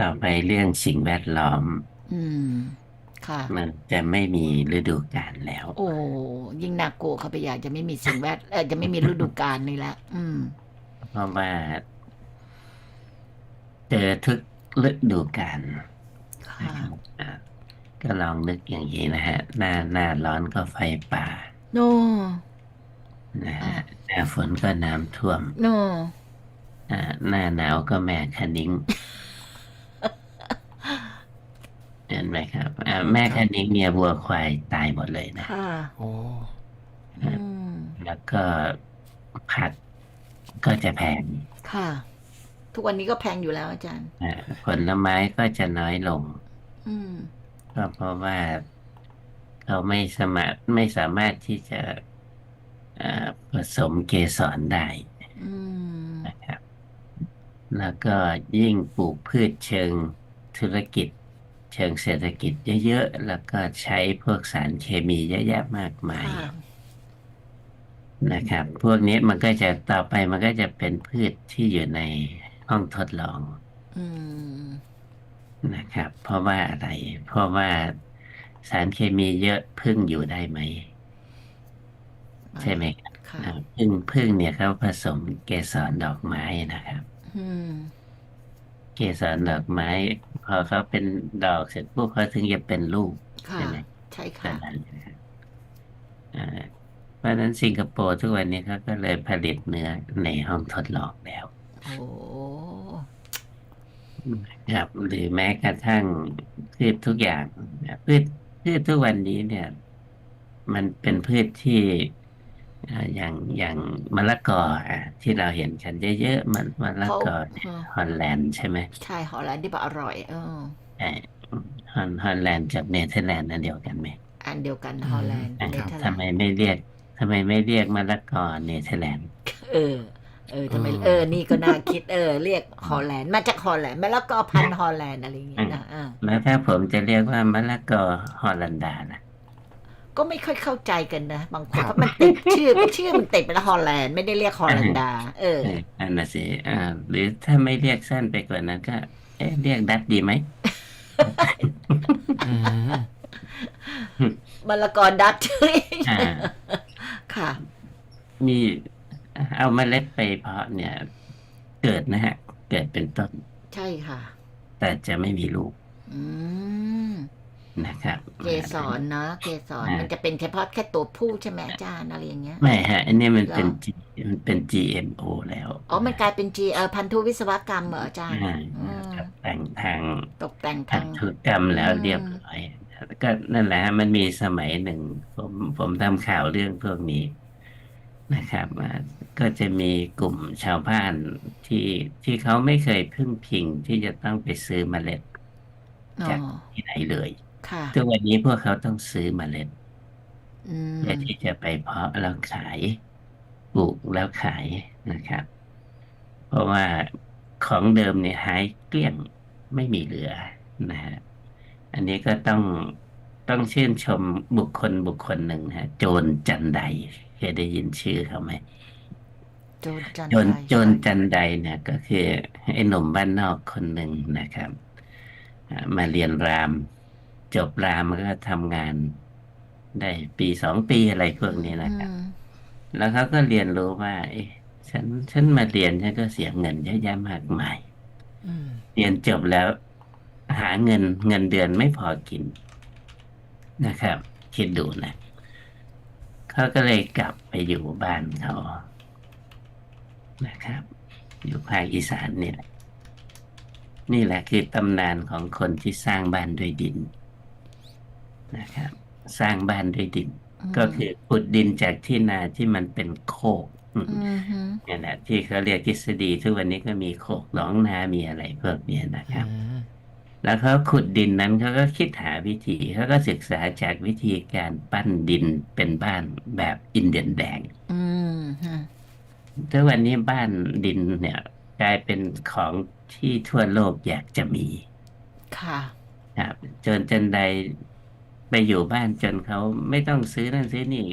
ต่อไปเรื่องสิ่งแวดล้อม อืม ค่ะ มันจะไม่มีฤดูกาลแล้ว โอ้ ยิ่งน่ากลัวเข้าไปใหญ่จะไม่มีสิ่งแวดเออจะไม่มีฤดูกาลนี่ละอืม เพราะว่าเจอทุกฤดูกาลค่ะ นะครับอะก็ลองนึกอย่างนี้นะฮะ หน้าหน้าร้อนก็ไฟป่าโน นะฮะอะหน้าฝนก็น้ำท่วมโน อะหน้าหนาวก็แม่คะนิ้ง เห็นไหมครับอะแม่คะนิ้งเนี่ยวัวควายตายหมดเลยนะค่ะ โอ้อืม แล้วก็ผักก็จะแพงค่ะ ทุกวันนี้ก็แพงอยู่แล้วอาจารย์ อะผลไม้ก็จะน้อยลง อืม ก็เพราะว่าเขาไม่สามารถไม่สามารถที่จะเอ่อผสมเกสรได้อืม นะครับ แล้วก็ยิ่งปลูกพืชเชิงธุรกิจ เชิงเศรษฐกิจเยอะๆ แล้วก็ใช้พวกสารเคมีเยอะแยะมากมายค่ะนะครับ พวกนี้มันก็จะต่อไปมันก็จะเป็นพืชที่อยู่ในห้องทดลองอืมนะครับ เพราะว่าอะไร เพราะว่าสารเคมีเยอะพึ่งอยู่ได้ไหม ใช่ไหมครับค่ะอ่าพึ่งพึ่งเนี่ยเขาผสมเกสรดอกไม้นะครับ อืม เกสรดอกไม้ พอเขาเป็นดอกเสร็จปุ๊บเขาถึงจะเป็นลูกค่ะ ใช่ไหมใช่แบค่ะบนั้นนะครับอ่าเพราะฉะนั้นสิงคโปร์ทุกวันนี้เขาก็เลยผลิตเนื้อในห้องทดลองแล้ว โอ้ ครับหรือแม้กระทั่งพืชทุกอย่างนะพืชพืชทุกวันนี้เนี่ย มันเป็นพืชที่ อ่าอย่างอย่างมะละกออะที่เราเห็นกันเยอะๆมันมะละเขากอเนี่ยเออฮอลแลนด์ใช่ไหมใช่ฮอลแลนด์ที่บอกอร่อย เออไอ้ฮอลฮอลแลนด์กับเนเธอร์แลนด์นั่นเดียวกันไหมอันเดียวกันฮอลแลนด์อะเนเธอร์แลทำนไมด์ไม่เรียกทำไมไม่เรียกมะละกอเนเธอร์แลนด์เออ เออทำไมเออนี่ก็น่าคิดเออ เรียกฮอลแลนด์มาจากฮอลแลนด์แล้วก็พันธุ์ฮอลแลนด์อะไรอย่างงี้นะอ่าแล้วถ้าผมจะเรียกว่ามะละกอฮอลันดาล่ะ ก็ไม่ค่อยเข้าใจกันนะ บางคนเพราะมันติดชื่อชื่อมันติดเป็นฮอลแลนด์ไม่ได้เรียกฮอลันดา เออเอออันน่ะสิอ่า หรือถ้าไม่เรียกสั้นไปกว่านั้นก็ เอ๊ะเรียกดัดดีไหมอืมมะละกอดัตช์อ่าค่ะ มีเอาเมล็ดไปเพาะเนี่ย เกิดนะฮะ เกิดเป็นต้น ใช่ค่ะ แต่จะไม่มีลูก อืม นะครับเกสรเนาะเกสรอ่ามัมันจะเป็นเฉพาะแค่ตัวผู้ใช่ไหมอาจารย์อะไรอย่างเงี้ยไม่ฮะ อันนี้มันเป็นเหรอ G มันเป็น GMO แล้วอ๋อมันกลายเป็น G เออพันธุวิศวกรรมเหรออาจารย์อ่าอืมครับแต่งทางตกแต่งพัทานงธุกรรมแล้วอืมเรียบร้อยก็นั่นแหละฮะมันมีสมัยหนึ่ง ผมผมทำข่าวเรื่องพวกนี้นะครับอ่าก็จะมีกลุ่มชาวบ้านที่ที่เขาไม่เคยพึ่งพิงที่จะต้องไปซื้อเมล็ดอ๋อจากที่ไหนเลย ค่ะ ทุกวันนี้พวกเขาต้องซื้อเมล็ดอืมเพื่อที่จะไปเพาะแล้วขายปลูกแล้วขายนะครับ เพราะว่าของเดิมเนี่ยหายเกลี้ยงไม่มีเหลือนะฮะอันนี้ก็ต้องต้องชื่นชมบุคคลบุคคลหนึ่งฮะโจรจันไดเคยได้ยินชื่อเขาไหม โจรจันโจรไดโจรจันไดเนี่ยก็คือไอ้หนุ่มบ้านนอกคนหนึ่งนะครับอ่ามาเรียนราม จบรามก็ทำงานได้ปีสองปีอะไรพวกนี้นะครับอืมแล้วเขาก็เรียนรู้ว่า เอ๊ะฉันฉันมาเรียนฉันก็เสียเงินเยอะแยะมากมายอืมเรียนจบแล้วหาเงินเงินเดือนไม่พอกินนะครับ คิดดูนะ เขาก็เลยกลับไปอยู่บ้านเขานะครับ อยู่ภาคอีสานนี่แหละ นี่แหละคือตำนานของคนที่สร้างบ้านด้วยดิน นะครับ สร้างบ้านด้วยดินก็คือขุดดินจากที่นาที่มันเป็นโคกอืมอืมฮึเนี่ยนะที่เขาเรียกทฤษฎีทุกวันนี้ก็มีโคกหนองนามีอะไรพวกเนี้ยนะครับอืมแล้วเขาขุดดินนั้นเขาก็คิดหาวิธีเขาก็ศึกษาจากวิธีการปั้นดินเป็นบ้านแบบอินเดียนแดง อืมฮึทุกวันนี้บ้านดินเนี่ยกลายเป็นของที่ทั่วโลกอยากจะมีค่ะ ครับจนจนใด ไปอยู่บ้านจนเขาไม่ต้องซื้อนั่นซื้อนี่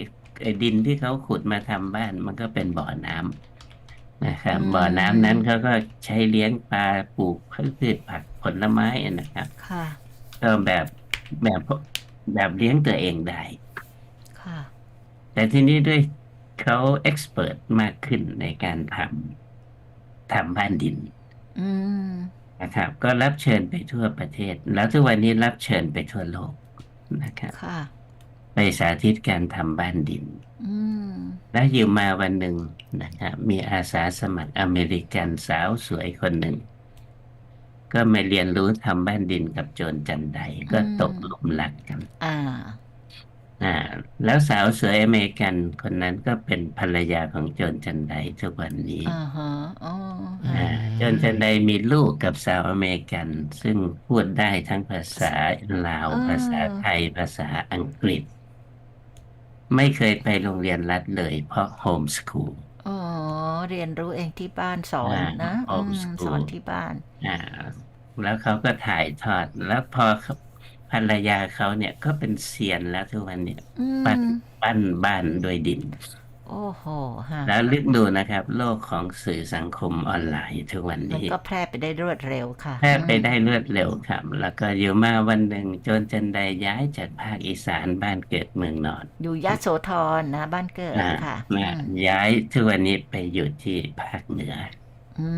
ไอ้ดินที่เขาขุดมาทำบ้านมันก็เป็นบ่อน้ำนะครับอืมบ่อน้ำนั้นเขาก็ใช้เลี้ยงปลาปลูกพืชผักผลไม้อะนะครับค่ะก็แบบแบบแบบเลี้ยงตัวเองได้ค่ะ แต่ทีนี้ด้วยเขาเอ็กซ์เพรสมากขึ้นในการทำทำบ้านดินอืมนะครับ ก็รับเชิญไปทั่วประเทศ แล้วทุกวันนี้รับเชิญไปทั่วโลก นะครับค่ะ ไปสาธิตการทำบ้านดิน อืม แล้วอยู่มาวันหนึ่งนะครับมีอาสาสมัครอเมริกันสาวสวยคนหนึ่ง ก็มาเรียนรู้ทำบ้านดินกับโจรจันไดก็ตกหลุมรักกัน อ่า อ่า แล้วสาวสวยอเมริกันคนนั้นก็เป็นภรรยาของโจรจันไดทุกวันนี้ อ่าฮะอ๋อ อ่าโจรจันไดมีลูกกับสาวอเมริกัน ซึ่งพูดได้ทั้งภาษาลาวภาษาไทย ภาษาอังกฤษ ไม่เคยไปโรงเรียนรัฐเลย เพราะโฮมสคูล อ๋อ เรียนรู้เองที่บ้านสอนอ่านะอออืมมสกูลสอนที่บ้าน อ่า แล้วเขาก็ถ่ายทอด แล้วพอเขาภรรยาเขาเนี่ยก็เป็นเซียนแล้วทุกวันเนี่ย อืปั้นม ปั้นบ้านด้วยดิน โอ้โหฮะแล้วลึกดูนะครับ โลกของสื่อสังคมออนไลน์ทุกวันมันนี้ ก็แพร่ไปได้รวดเร็วค่ะแพร่ไปได้รวดเร็วครับ แล้วก็อยู่มาวันหนึ่งโจนจันไดย้ายจากภาคอีสานบ้านเกิดเมืองนอนอยู่ยะโสธรนะ บ้านเกิดอ่าค่ะมาย้ายทุกวันนี้ไปอยู่ที่ภาคเหนืออื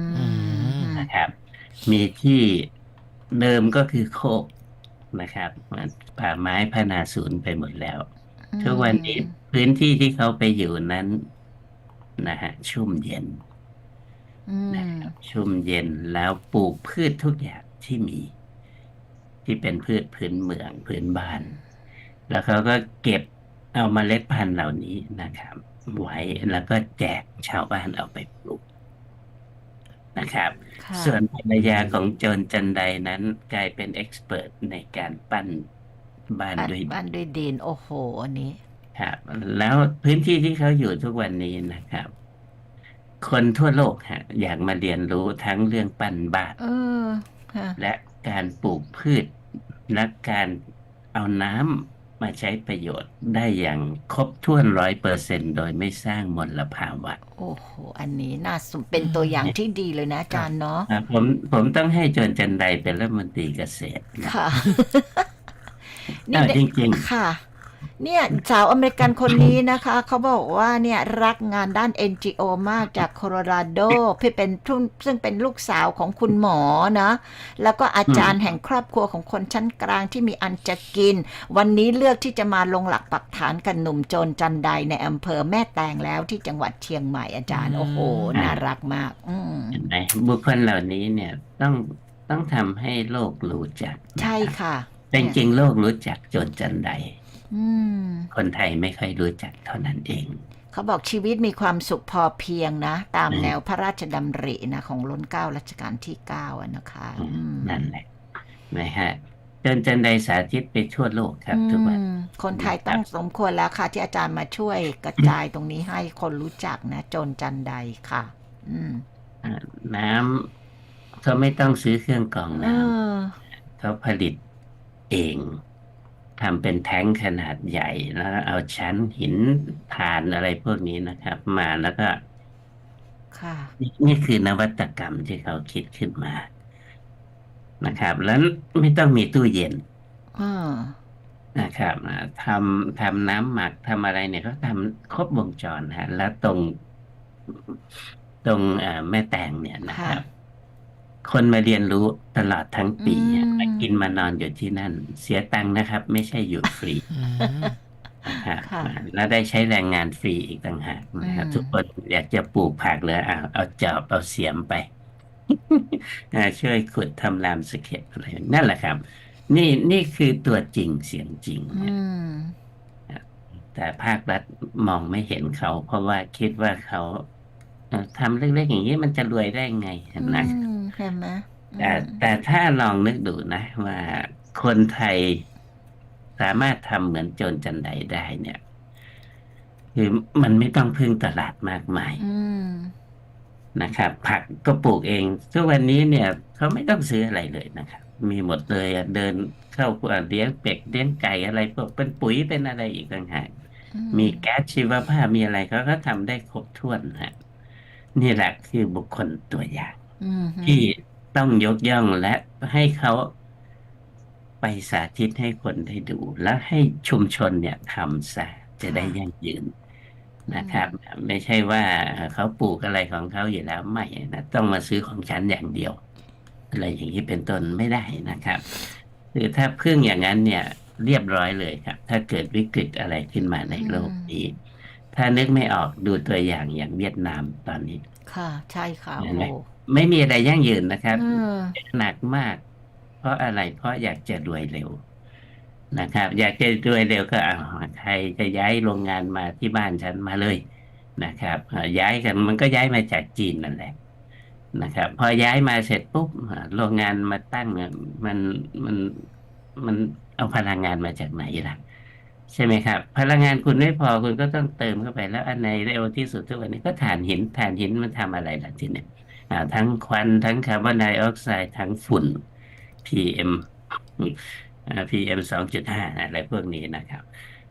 มนะครับ มีที่เดิมก็คือโคกนะครับมันป่าไม้พนาศูนย์ไปหมดแล้ว ทุกวันนี้ พื้นที่ที่เขาไปอยู่นั้นนะฮะชุ่มเย็นอืมนะครับชุ่มเย็นแล้วปลูกพืชทุกอย่างที่มี ที่เป็นพืชพื้นเมืองพื้นบ้าน แล้วเขาก็เก็บเอาเมล็ดพันธุ์เหล่านี้นะครับ ไว้แล้วก็แจกชาวบ้านเอาไปปลูกนะครับ ค่ะส่วนภรรยาของโจรจันไดนั้นกลายเป็นเอ็กซ์เพรสในการปั้นบ้านบ้านด้วย บ้านด้วยดินโอ้โหอันนี้ ครับแล้วพื้นที่ที่เขาอยู่ทุกวันนี้นะครับ คนทั่วโลกฮะอยากมาเรียนรู้ทั้งเรื่องปั้นบ้านเออค่ะและการปลูกพืช และการเอาน้ำมาใช้ประโยชน์ได้อย่างครบถ้วนร้อยเปอร์เซ็นโดยไม่สร้างมลภาวะ โอ้โห อันนี้น่าสนเป็นตัวอย่างที่ดีเลยนะอาจารย์เนาะอะผมผมต้องให้โจนจันไดเป็นรัฐมนตรีเกษตรนะค่ะเออได้จริงค่ะ เนี่ยสาวอเมริกันคนนี้นะคะเขาบอกว่าเนี่ยรักงานด้าน NGO มากจากโคโลราโดพี่เป็นทุ่นซึ่งเป็นลูกสาวของคุณหมอนะ แล้วก็อาจารย์แห่งครอบครัวของคนชั้นกลางที่มีอันจะกิน วันนี้เลือกที่จะมาลงหลักปักฐานกับหนุ่มโจรจันไดในอำเภอแม่แตงแล้วที่จังหวัดเชียงใหม่อาจารย์ โอ้โห น่ารักมาก อืมๆเห็นไหมบุคคลเหล่านี้เนี่ยต้องต้องทำให้โลกรู้จักนะครับใช่ค่ะแต่จริงๆโลกรู้จักโจนจันได อืม คนไทยไม่ค่อยรู้จักเท่านั้นเอง เขาบอกชีวิตมีความสุขพอเพียงนะ ตามอืมแนวพระราชดำรินะ ของล้นเกล้ารัชกาลที่เก้าอะนะคะอืมอืมนั่นแหละนะฮะโจนจันไดสาธิตไปทั่วโลกครับ ทุกวันอืมคนไทยต้องสมควรแล้วค่ะ ที่อาจารย์มาช่วยกระจายตรงนี้ให้คนรู้จักนะโจนจันไดค่ะ อืมอ่าน้ำเขาไม่ต้องซื้อเครื่องกรองเอน้อำเขาผลิตเอง ทำเป็นแท้งขนาดใหญ่แล้วเอาชั้นหินถ่านอะไรพวกนี้นะครับ มาแล้วก็ค่ะนี่นี่คือนวัตกรรมที่เขาคิดขึ้นมา นะครับ แล้วไม่ต้องมีตู้เย็นเออนะครับอ่าทำทำน้ำหมักทำอะไรเนี่ยเขาทำครบวงจรฮะ แล้วตรงตรงเอ่อแม่แตงเนี่ยนะครับ คนมาเรียนรู้ตลอดทั้งปีอืม มากินมานอนอยู่ที่นั่น เสียตังค์นะครับ ไม่ใช่อยู่ฟรีอืม นะครับค่ะอ่าแล้วได้ใช้แรงงานฟรีอีกต่างหากนะครับ อืม ทุกคนอยากจะปลูกผักเลยอะเอาจอบเอาเสียมไป อ่าช่วยขุดทำรามสเก็ตอะไรนั่นแหละครับ นี่นี่คือตัวจริงเสียงจริงอืมแต่ภาครัฐมองไม่เห็นเขา เพราะว่าคิดว่าเขาเอ่อทำเล็กๆอย่างนี้มันจะรวยได้ไงนะอืมเห็นไหมแต่อืมแต่ถ้าลองนึกดูนะ ว่าคนไทยสามารถทำเหมือนโจรจันไดได้เนี่ยคือมันไม่ต้องพึ่งตลาดมากมาย อืมนะครับ ผักก็ปลูกเองทุกวันนี้เนี่ยเขาไม่ต้องซื้ออะไรเลยนะครับ มีหมดเลยอะเดินเข้าเลี้ยงเป็ดเลี้ยงไก่อะไรพวกเป็นปุ๋ยเป็นอะไรอีกต่างหากอืมีแก๊สชีวภาพมีอะไรเขาก็ทำได้ครบถ้วนฮะ นี่แหละคือบุคคลตัวอย่างอืมที่ต้องยกย่องและให้เขาไปสาธิตให้คนได้ดู แล้วให้ชุมชนเนี่ยทำซะจะได้ค่ะยั่งยืนอืนะครับมไม่ใช่ว่าเขาปลูกอะไรของเขาอยู่แล้วไม่นะต้องมาซื้อของฉันอย่างเดียวอะไรอย่างนี้เป็นต้นไม่ได้นะครับคือถ้าพึ่งอย่างนั้นเนี่ย เรียบร้อยเลยครับ ถ้าเกิดวิกฤตอะไรขึ้นมาในอืโลกมนี้ ถ้านึกไม่ออกดูตัวอย่างอย่างเวียดนามตอนนี้ ค่ะ ใช่ค่ะเห็โอ้นไหมไม่มีอะไรยั่งยืนนะครับเออหนักมาก เพราะอะไรเพราะอยากจะรวยเร็วนะครับ อยากจะรวยเร็วก็เอาใครจะย้ายโรงงานมาที่บ้านฉันมาเลยนะครับเอ่อย้ายกันมันก็ย้ายมาจากจีนนั่นแหละนะครับ พอย้ายมาเสร็จปุ๊บอ่าโรงงานมาตั้งเนี่ยมันมันมันเอาพลังงานมาจากไหนล่ะ ใช่ไหมครับ พลังงานคุณไม่พอคุณก็ต้องเติมเข้าไปแล้วอันไหนเร็วที่สุดทุกวันนี้ก็ถ่านหินถ่านหินมันทำอะไรล่ะทีเนี้ยอ่า ทั้งควันทั้งคาร์บอนไดออกไซด์ทั้งฝุ่น PM อ่า PM สองจุดห้าอะไรพวกนี้นะครับ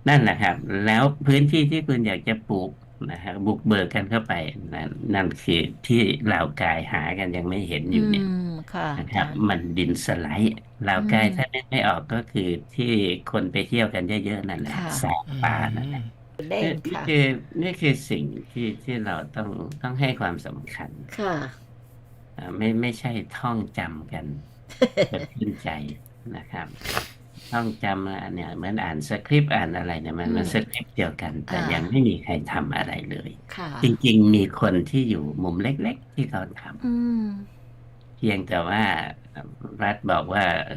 นั่นแหละครับ แล้วพื้นที่ที่คุณอยากจะปลูก นะฮะบุกเบิกกันเข้าไปนั่นนั่นคือที่ลาวกายหากันยังไม่เห็นออืยู่เนี่ยมค่ะนะครับอาจารย์มันดินสไลด์ลาวอืกายมถ้านึกไม่ออกก็คือที่คนไปเที่ยวกันเยอะๆนั่นแหละค่ะแสบป่านั่นแหละ เด้นี่งนี่ค่ะ คือนี่คือสิ่งที่ที่เราต้องต้องให้ความสำคัญค่ะ อ่าไม่ไม่ใช่ท่องจำกันจนขึ้นใจนะครับ ท่องจำอันเนี่ยเหมือนอ่านสคริปต์อ่านอะไรเนี่ยมันอืมันมสคริปต์เดียวกัน แต่อ่า ยังไม่มีใครทำอะไรเลย ค่ะ จริงๆ มีคนที่อยู่มุมเล็กๆ ที่เขาทอืมำเพียงแต่ว่ารัฐบอกว่า เออ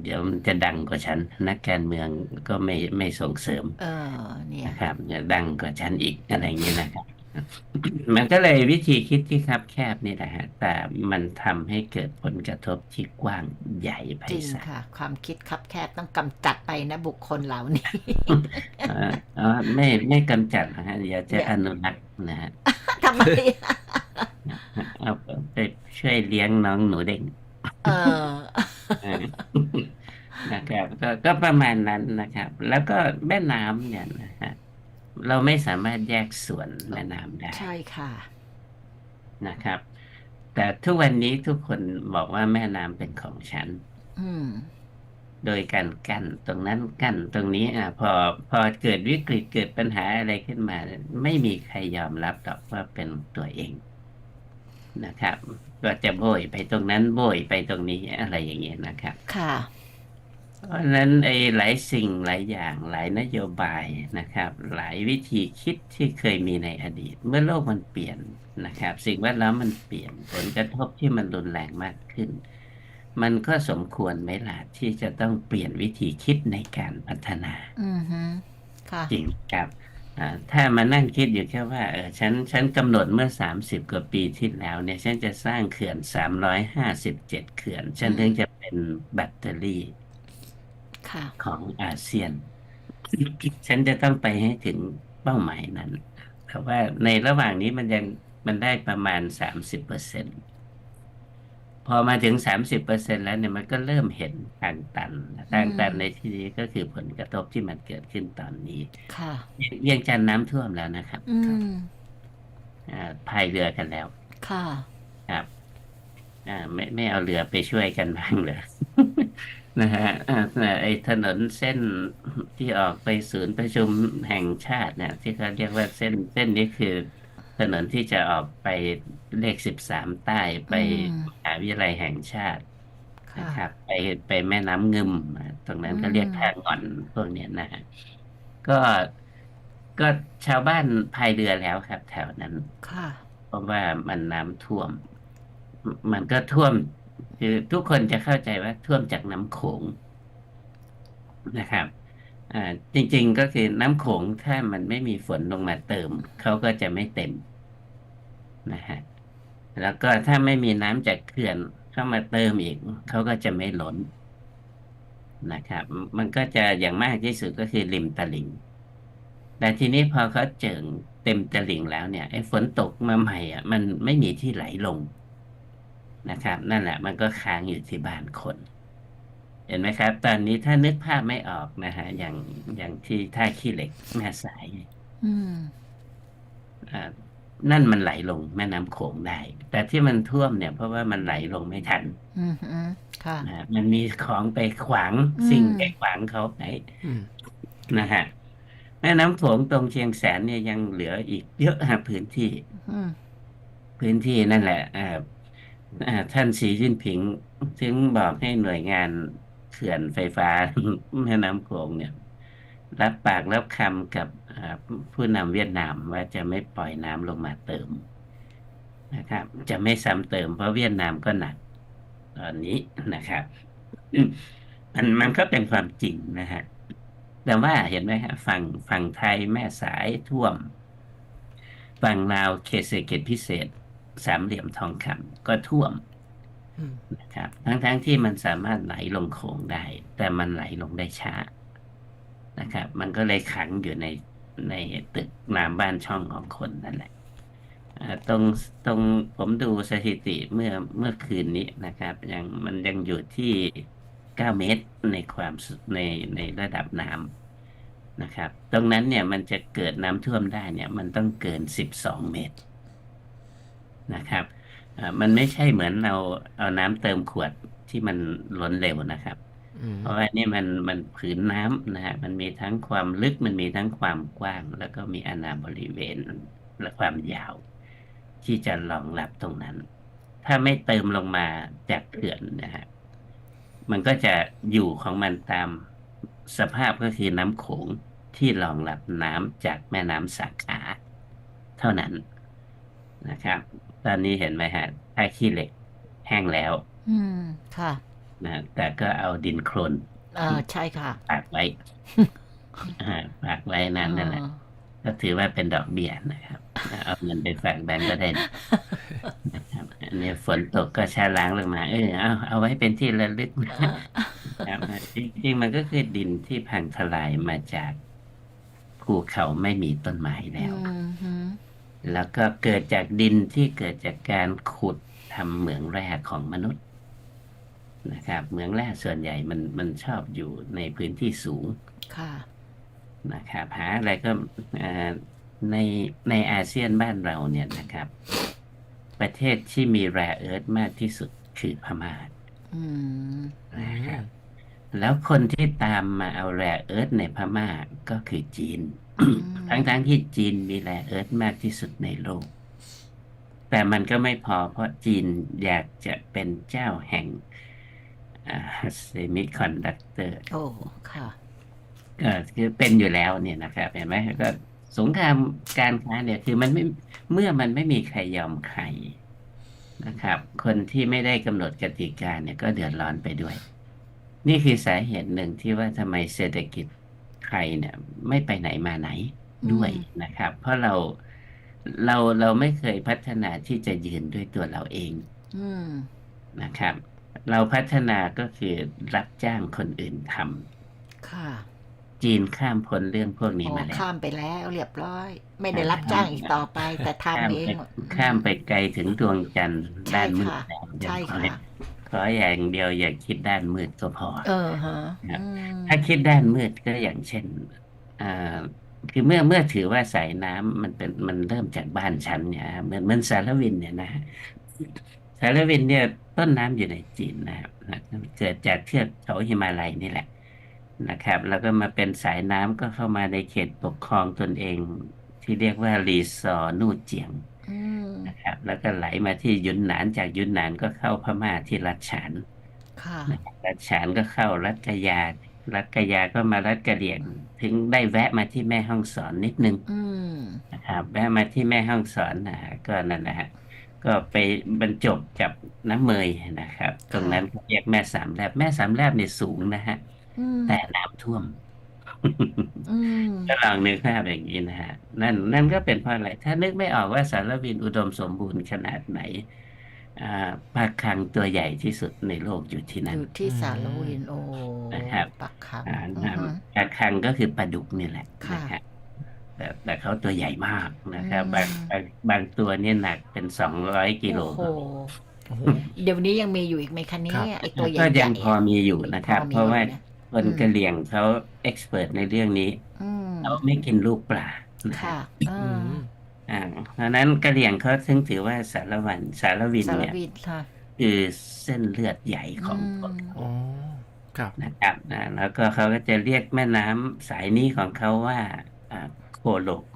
เดี๋ยวมันจะดังกว่าฉัน นักการเมืองก็ไม่ไม่ส่งเสริมเออเนี่ย นะครับจะดังกว่าฉันอีกอะไรอย่างนี้นะครับ มันก็เลยวิธีคิดที่คับแคบนี่แหละฮะ แต่มันทำให้เกิดผลกระทบที่กว้างใหญ่ไพจริงศาลค่ะ ความคิดคับแคบต้องกำจัดไปนะบุคคลเหล่านี้ เอ่อเอ่อไม่ไม่กำจัดนะฮะเดี๋ยวจะเดี๋ยวอนุรักษ์นะฮะทำไมเอาไปช่วยเลี้ยงน้องหนูเด็กเออเออนะครับก็ก็ประมาณนั้นนะครับ แล้วก็แม่น้ำเนี่ยนะฮะ เราไม่สามารถแยกส่วนแม่น้ำได้ ใช่ค่ะนะครับ แต่ทุกวันนี้ทุกคนบอกว่าแม่น้ำเป็นของฉันอืมโดยการกั้นตรงนั้นกั้นตรงนี้ อะ พอพอเกิดวิกฤตเกิดปัญหาอะไรขึ้นมา ไม่มีใครยอมรับหรอกว่าเป็นตัวเองนะครับ ก็จะโบยไปตรงนั้นโบยไปตรงนี้อะไรอย่างเงี้ยนะครับ ค่ะ เพราะฉะนั้นไอ้หลายสิ่งหลายอย่างหลายนโยบายนะครับ หลายวิธีคิดที่เคยมีในอดีต เมื่อโลกมันเปลี่ยนนะครับ สิ่งแวดล้อมมันเปลี่ยนผลกระทบที่มันรุนแรงมากขึ้น มันก็สมควรไหมล่ะที่จะต้องเปลี่ยนวิธีคิดในการพัฒนา อือฮึค่ะจริงครับอ่าถ้ามานั่งคิดอยู่แค่ว่าเออฉันฉันกำหนดเมื่อสามสิบกว่าปีที่แล้วเนี่ย ฉันจะสร้างเขื่อนสามร้อยห้าสิบเจ็ดเขื่อน ฉันอืมถึงจะเป็นแบตเตอรี่ค่ะ ของอาเซียน ฉันจะต้องไปให้ถึงเป้าหมายนั้นแต่ว่าในระหว่างนี้มันยังมันได้ประมาณสามสิบเปอร์เซ็นพอมาถึงสามสิบเปอร์เซ็นแล้วเนี่ยมันก็เริ่มเห็นทางตันทางตันอืมในที่นี้ก็คือผลกระทบที่มันเกิดขึ้นตอนนี้ค่ะเวียงจันทร์น้ำท่วมแล้วนะครับอืมอ่าพายเรือกันแล้ว ค่ะ ครับอ่าไม่ไม่เอาเรือไปช่วยกันบ้างเลย นะฮะอ่าแต่ไอ้ถนนเส้นที่ออกไปศูนย์ประชุมแห่งชาติเนี่ยที่เขาเรียกว่าเส้นเส้นนี้คือ ถนนที่จะออกไปเลขสิบสามใต้ไปอืมมหาวิทยาลัยแห่งชาติค่ะ นะครับ ไปไปแม่น้ำงึมอะตรงนั้นก็อืมเรียกทางอ่อนพวกเนี้ยนะฮะก็ก็ชาวบ้านพายเรือแล้วครับ แถวนั้น ค่ะ เพราะว่ามันน้ำท่วม มันก็ท่วม คือทุกคนจะเข้าใจว่าท่วมจากน้ำโขงนะครับจริงๆก็คือน้ำโขงถ้ามันไม่มีฝนลงมาเติมเขาก็จะไม่เต็มนะฮะแล้วก็ถ้าไม่มีน้ำจากเขื่อนเข้ามาเติมอีกเขาก็จะไม่ล้นนะครับ มันก็จะอย่างมากที่สุดก็คือริมตลิ่งแต่ทีนี้พอเขาเจิ่งเต็มตลิ่งแล้วเนี่ยไอ้ฝนตกมาใหม่อะ มันไม่มีที่ไหลลง นะครับ นั่นแหละมันก็ค้างอยู่ที่บ้านคน เห็นไหมครับ ตอนนี้ถ้านึกภาพไม่ออกนะฮะอย่างอย่างที่ท่าขี้เหล็กแม่สายอืมอ่านั่นมันไหลลงแม่น้ำโขงได้ แต่ที่มันท่วมเนี่ย เพราะว่ามันไหลลงไม่ทันอืมอืมค่ะนะฮะมันมีของไปขวางอืมสิ่งไปขวางเขาไหนอืมนะฮะแม่น้ำโขงตรงเชียงแสนเนี่ยยังเหลืออีกเยอะฮะพื้นที่อืมพื้นที่นั่นแหละอ่าอ่า ท่านสีจิ้นผิงถึงบอกให้หน่วยงานเขื่อนไฟฟ้าแม่น้ำโขงเนี่ย รับปากรับคำกับผู้นำเวียดนามว่าจะไม่ปล่อยน้ำลงมาเติมนะครับ จะไม่ซ้ำเติมเพราะเวียดนามก็หนัก ตอนนี้นะครับมมันมันก็เป็นความจริงนะฮะแต่ว่าเห็นไหมฮะฝั่งฝั่งไทยแม่สายท่วม ฝั่งลาวเขตเศรษฐกิจพิเศษ สามเหลี่ยมทองคำก็ท่วมนะครับ ทั้งๆทที่มันสามารถไหลลงโขงได้ แต่มันไหลลงได้ช้านะครับ มันก็เลยขังอยู่ในในตึกน้ำบ้านช่องของคนนั่นแหละตรงตรงผมดูสถิติเมื่อเมื่อคืนนี้นะครับ ยังมันยังอยู่ที่เก้าเมตรในความในในระดับน้ำนะครับ ตรงนั้นเนี่ยมันจะเกิดน้ำท่วมได้เนี่ย มันต้องเกินสิบสองเมตร นะครับอ่ามันไม่ใช่เหมือนเราเอาน้ำเติมขวดที่มันล้นเร็วนะครับอืมเพราะว่านี่มันมันผืนน้ำนะฮะมันมีทั้งความลึกมันมีทั้งความกว้าง แล้วก็มีอาณาบริเวณและความยาว ที่จะรองรับตรงนั้น ถ้าไม่เติมลงมาจากเขื่อนนะฮะมันก็จะอยู่ของมันตามสภาพก็คือน้ำโขงที่รองรับน้ำจากแม่น้ำสาขา เท่านั้นนะครับ ตอนนี้เห็นไหมฮะท่าขี้เหล็กแห้งแล้ว อืม ค่ะนะแต่ก็เอาดินโคลนเออใช่ค่ะฝากไว้อ่าฝากไว้นั่นนั่นแหละเออก็ถือว่าเป็นดอกเบี้ยนะครับ เอาเงินไปฝากแบงก์ก็ได้นะครับอันนี้ฝนตกก็ชาล้างลงมา เออเอาเอาไว้เป็นที่ระลึกนะครับจริงๆมันก็คือดินที่พังทลายมาจากภูเขาไม่มีต้นไม้แล้วอืมฮึ แล้วก็เกิดจากดินที่เกิดจากการขุดทำเหมืองแร่ของมนุษย์นะครับเหมืองแร่ส่วนใหญ่มันมันชอบอยู่ในพื้นที่สูงค่ะนะครับหาอะไรก็เอ่อในในอาเซียนบ้านเราเนี่ยนะครับ ประเทศที่มีแร่เอิร์ธมากที่สุดคือพม่าอืมนะครับ แล้วคนที่ตามมาเอาแร่เอิร์ธในพม่าก็คือจีน ทั้งๆทที่จีนมีแร่เอิร์ธมากที่สุดในโลก แต่มันก็ไม่พอเพราะจีนอยากจะเป็นเจ้าแห่งเซมิคอนดักเตอร์ โอ้ ค่ะก็คือเป็นอยู่แล้วเนี่ยนะครับเห็นไหมก็สงครามการค้าเนี่ยคือมันไม่เมื่อมันไม่มีใครยอมใครนะครับ คนที่ไม่ได้กำหนดกติกาเนี่ยก็เดือดร้อนไปด้วย นี่คือสาเหตุหนึ่งที่ว่าทำไมเศรษฐกิจไทยเนี่ย ไม่ไปไหนมาไหนด้วยอืมนะครับ เพราะเราเราเราไม่เคยพัฒนาที่จะยืนด้วยตัวเราเองอืมนะครับ เราพัฒนาก็คือรับจ้างคนอื่นทำค่ะ จีนข้ามพ้นเรื่องพวกนี้โอ้มาแล้วข้ามไปแล้วเรียบร้อย ไม่ได้รับจ้างอีกต่อไป แต่ข้ามทำเองไปหมดข้ามไปไกลถึงดวงจันทร์ใช่ด้านมืดค่ะแล้วใช่ขอค่ะ ขออย่างเดียวอย่าคิดด้านมืดก็พอ เออฮะครับอืมถ้าคิดด้านมืดก็อย่างเช่นอ่าคือเมื่อเมื่อถือว่าสายน้ำมันเป็นมันเริ่มจากบ้านฉันเนี่ยเหมือนเหมือนสารวินเนี่ยนะฮะสารวินเนี่ยต้นน้ำอยู่ในจีนนะครับนะเกิดจากเทือกเขาหิมาลัยนี่แหละนะครับ แล้วก็มาเป็นสายน้ำก็เข้ามาในเขตปกครองตนเอง ที่เรียกว่ารีซอร์นู่เจียงอืม นะครับ แล้วก็ไหลมาที่ยุนหนานจากยุนหนานก็เข้าพม่าที่รัชฉานค่ะรัชฉานก็เข้ารัฐกะยา รัฐกะยาก็มารัฐกะเหรี่ยง ถึงได้แวะมาที่แม่ฮ่องสอนนิดนึงอืมนะครับแวะมาที่แม่ฮ่องสอนนะฮะก็นั่นนะฮะก็ไปบรรจบกับน้ำเมยนะครับ ตรงนั้นเขาเรียกแม่สามแลบแม่สามแลบเนี่ยสูงนะฮะอืมแต่น้ำท่วม อืมก็ลองนึกภาพอย่างนี้นะฮะนั่นนั่นก็เป็นเพราะอะไร ถ้านึกไม่ออกว่าสารวินอุดมสมบูรณ์ขนาดไหนอ่าปลาคังตัวใหญ่ที่สุดในโลกอยู่ที่อนั่นยู่ที่สารวินโอนะครับปักขังอ่าอือนะฮึปลาคังก็คือปลาดุกนี่แหละค่ะนะครับแต่แต่เขาตัวใหญ่มากนะครับอืมบางบางบางตัวเนี่ยหนักเป็นสองร้อยกิโลโอ้โหโอ้โหเดี๋ยวนี้ยังมีอยู่อีกไหมคะเนี่ครัยบไอตัวใหญ่ก็ๆยังพอมีอยู่นะครับพอมีเพราะว่าอยู่นะ คนอืมกะเหรี่ยงเขาเอ็กซ์เพรสในเรื่องนี้อืมเขาไม่กินลูกปลานะค่ะเออือมอ่าเพราะฉะนั้นกะเหรี่ยงเขาถึงถือว่าสารวันสารวินสารเนี่ยวินค่ะคือเส้นเลือดใหญ่ของอืคนมอ๋อครับนะครับนะแล้วก็เขาก็จะเรียกแม่น้ำสายนี้ของเขาว่าอ่าโคโลโก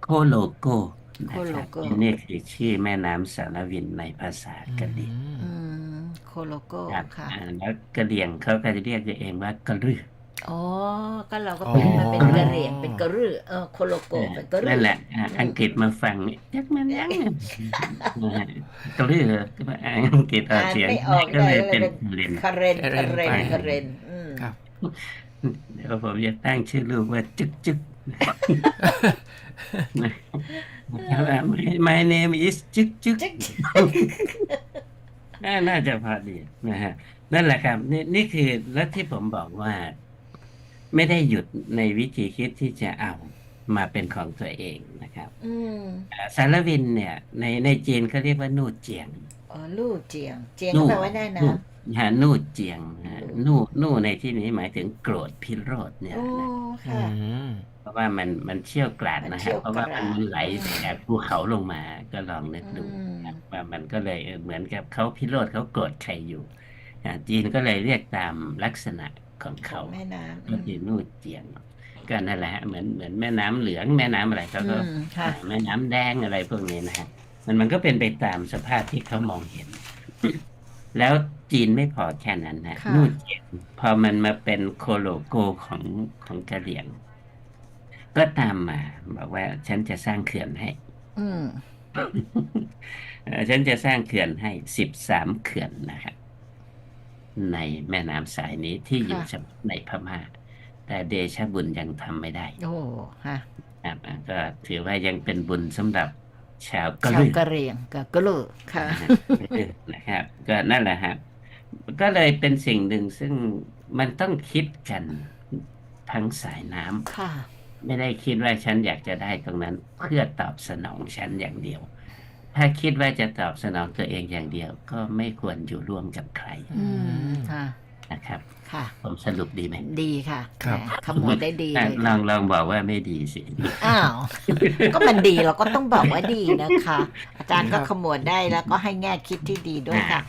โคโลโกนะครับนี่คือชื่อแม่น้ำสารวินในภาษากะเหรี่ยงอืม โคโลโก้ครับค่ะ อ่าแล้วกะเหรี่ยงเขาก็จะเรียกตัวเองว่ากะลือ อ๋อ ก็เราก็เป็นมาเป็นอ๋อกะเหรี่ยง เป็นกะรือเออโคโลโก้เป็นกะรือนั่นแหละอ่าอังกฤษมาฟังนี่ยักมันยังนะฮะกะลืออังกฤษออกเสียงอ่านไม่ออกก็เลยได้เป็นเลยกะเหรี่ยง คาเรนคาเรนคาเรนอืมครับ เดี๋ยวผมจะตั้งชื่อลูกว่าจึกจึก My- My name is จึกจึกจึ๊ก น่าน่าจะพอดีนะฮะนั่นแหละครับ นี่นี่คือแล้วที่ผมบอกว่า ไม่ได้หยุดในวิธีคิดที่จะเอามาเป็นของตัวเองนะครับอืมอ่าสารวินเนี่ย ในในจีนเขาเรียกว่านู่เจียงอ๋อลู่เจียง เจียงนู่แปลว่าแน่น้นู่ฮะนู่เจียงฮะนู่นู่ในที่นี้หมายถึงโกรธพิโรธำเนี่ยโอ้นะค่ะอืมเพราะว่ามันมันเชี่ยวกราดมันนะเชี่ฮะยวเพราะว่ากราดมันไหลอืมจากภูเขาลงมาก็ลองนึกดูอื มครับว่ามันก็เลยเออเหมือนกับเขาพิโรธเขาโกรธใครอยู่อ่าจีนก็เลยเรียกตามลักษณะของขอเขางแม่น้ำก็คือนู่เจียงก็นั่นแหละฮะเหมือนเหมือนแม่น้ำเหลืองแม่น้ำอะไรเขาอืก็มค่ะอ่าแม่น้ำแดงอะไรพวกนี้นะฮะมันมันก็เป็นไปตามสภาพที่เขามองเห็น แล้วจีนไม่พอแค่นั้นนะค่ะนู่เจียงพอมันมาเป็นโคโลโกของของกะเหรี่ยง ก็ตามมาบอกว่าฉันจะสร้างเขื่อนให้ อืมเอ่อ ฉันจะสร้างเขื่อนให้สิบสามเขื่อนนะครับ ในแม่น้ำสายนี้ที่อยู่ค่ะเฉพาะในพม่า แต่เดชะบุญยังทำไม่ได้ โอ้ฮะครับอะก็ถือว่ายังเป็นบุญสำหรับชาวกะชาวลือกะเหรี่ยงกับกะลือค่ะนะครับ ก็นั่นแหละครับ ก็เลยเป็นสิ่งหนึ่งซึ่งมันต้องคิดกันทั้งสายน้ำค่ะ ไม่ได้คิดว่าฉันอยากจะได้ตรงนั้น เพื่อตอบสนองฉันอย่างเดียว ถ้าคิดว่าจะตอบสนองตัวเองอย่างเดียว ก็ไม่ควรอยู่ร่วมกับใครอืมค่ะนะครับ ค่ะ ผมสรุปดีไหมดีค่ะครับ แหมขมวดได้ดีอะเลยลองลองบอกว่าไม่ดีสิ อ้าว ก็มันดีเราก็ต้องบอกว่าดีนะคะ อาจารย์ก็ครับขมวดได้แล้วก็ให้แง่คิดที่ดีด้วยค่ะ